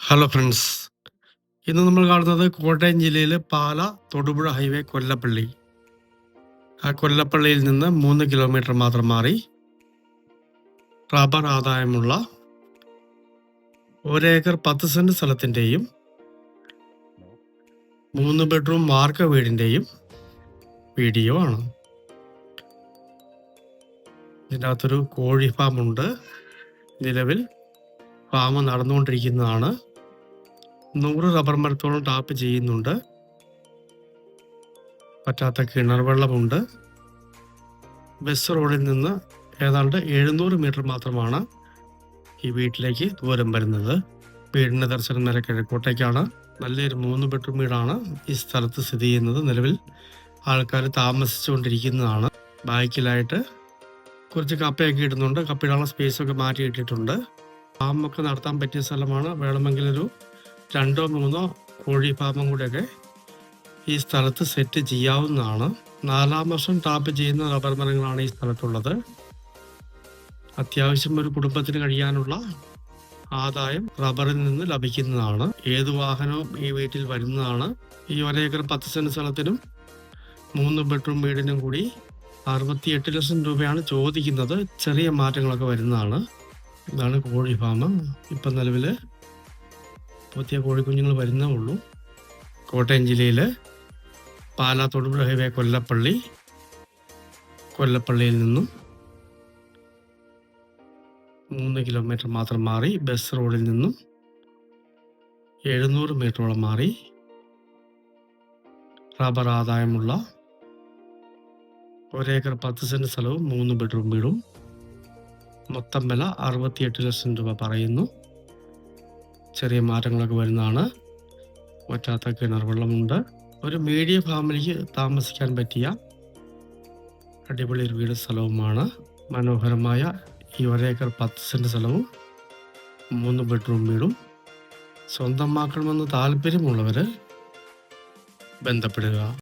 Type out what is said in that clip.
Hello friends ഇന്ന് നമ്മൾ കാണുന്നത് കോട്ടയം ജില്ലയിലെ പാല തൊടുപുഴ ഹൈവേ കൊല്ലപ്പള്ളി. ആ കൊല്ലപ്പള്ളിയിൽ നിന്ന് മൂന്ന് കിലോമീറ്റർ മാത്രം മാറി റബ്ബർ ആദായമുള്ള ഒരേക്കർ പത്ത് സെന്റ് സ്ഥലത്തിന്റെയും മൂന്ന് ബെഡ്റൂം വാർക്ക വീടിന്റെയും വീഡിയോ ആണ്. ഇതിന്റെ അകത്തൊരു കോഴി ഫാമുണ്ട് നിലവിൽ. ഫാം നടന്നുകൊണ്ടിരിക്കുന്നതാണ്. നൂറ് റബ്ബർ മരത്തോളം ടാപ്പ് ചെയ്യുന്നുണ്ട്. പറ്റാത്ത കിണർ വെള്ളമുണ്ട് ബസ് റോഡിൽ നിന്ന് ഏതാണ്ട് എഴുന്നൂറ് മീറ്റർ മാത്രമാണ് ഈ വീട്ടിലേക്ക് ദൂരം വരുന്നത്. വീടിന്റെ ദർശനം നേരെ കിഴക്കോട്ടേക്കാണ്. നല്ലൊരു മൂന്ന് ബെഡ്റൂം വീടാണ് ഈ സ്ഥലത്ത് സ്ഥിതി ചെയ്യുന്നത് നിലവിൽ. ആൾക്കാർ താമസിച്ചുകൊണ്ടിരിക്കുന്നതാണ്. ബാക്കിലായിട്ട് കുറച്ച് കപ്പയൊക്കെ ഇടുന്നുണ്ട്. കപ്പയിടാനുള്ള സ്പേസൊക്കെ മാറ്റി ഇട്ടിട്ടുണ്ട്. ഫാമൊക്കെ നടത്താൻ പറ്റിയ സ്ഥലമാണ്. വേണമെങ്കിൽ ഒരു രണ്ടോ മൂന്നോ കോഴി ഫാമും കൂടെയൊക്കെ ഈ സ്ഥലത്ത് സെറ്റ് ചെയ്യാവുന്നതാണ്. നാലാം വർഷം ടാപ്പ് ചെയ്യുന്ന റബ്ബർ മരങ്ങളാണ് ഈ സ്ഥലത്തുള്ളത്. അത്യാവശ്യം ഒരു കുടുംബത്തിന് കഴിയാനുള്ള ആദായം റബ്ബറിൽ നിന്ന് ലഭിക്കുന്നതാണ്. ഏത് വാഹനവും ഈ വീട്ടിൽ വരുന്നതാണ്. ഈ ഒരേക്കർ പത്ത് സെന്റ് സ്ഥലത്തിനും മൂന്ന് ബെഡ്റൂം വീടിനും കൂടി അറുപത്തിയെട്ട് ലക്ഷം രൂപയാണ് ചോദിക്കുന്നത്. ചെറിയ മാറ്റങ്ങളൊക്കെ വരുന്നതാണ്. ഇതാണ് കോഴി ഫാം ഇപ്പം നിലവിൽ പുതിയ കോഴിക്കുഞ്ഞുങ്ങൾ വരുന്നേ ഉള്ളൂ. കോട്ടയം ജില്ലയിൽ പാലാ തൊടുപുഴ ഹൈവേ കൊല്ലപ്പള്ളി കൊല്ലപ്പള്ളിയിൽ നിന്നും മൂന്ന് കിലോമീറ്റർ മാത്രം മാറി ബസ് റോഡിൽ നിന്നും എഴുന്നൂറ് മീറ്ററോളം മാറി റബ്ബർ ആദായമുള്ള ഒരേക്കർ പത്ത് സെന്റ് സ്ഥലവും മൂന്ന് ബെഡ്റൂം വീടും മൊത്തം വില അറുപത്തിയെട്ട് ലക്ഷം രൂപ പറയുന്നു. ചെറിയ മാറ്റങ്ങളൊക്കെ വരുന്നതാണ്. വറ്റാത്ത കിണർ വെള്ളമുണ്ട്. ഒരു മീഡിയം ഫാമിലിക്ക് താമസിക്കാൻ പറ്റിയ അടിപൊളി ഒരു വീട് സ്ഥലവുമാണ്. മനോഹരമായ ഈ ഒരേക്കർ പത്ത് സെന്റ് സ്ഥലവും മൂന്ന് ബെഡ്റൂം വീടും. സ്വന്തമാക്കണമെന്ന് താല്പര്യമുള്ളവർ ബന്ധപ്പെടുക.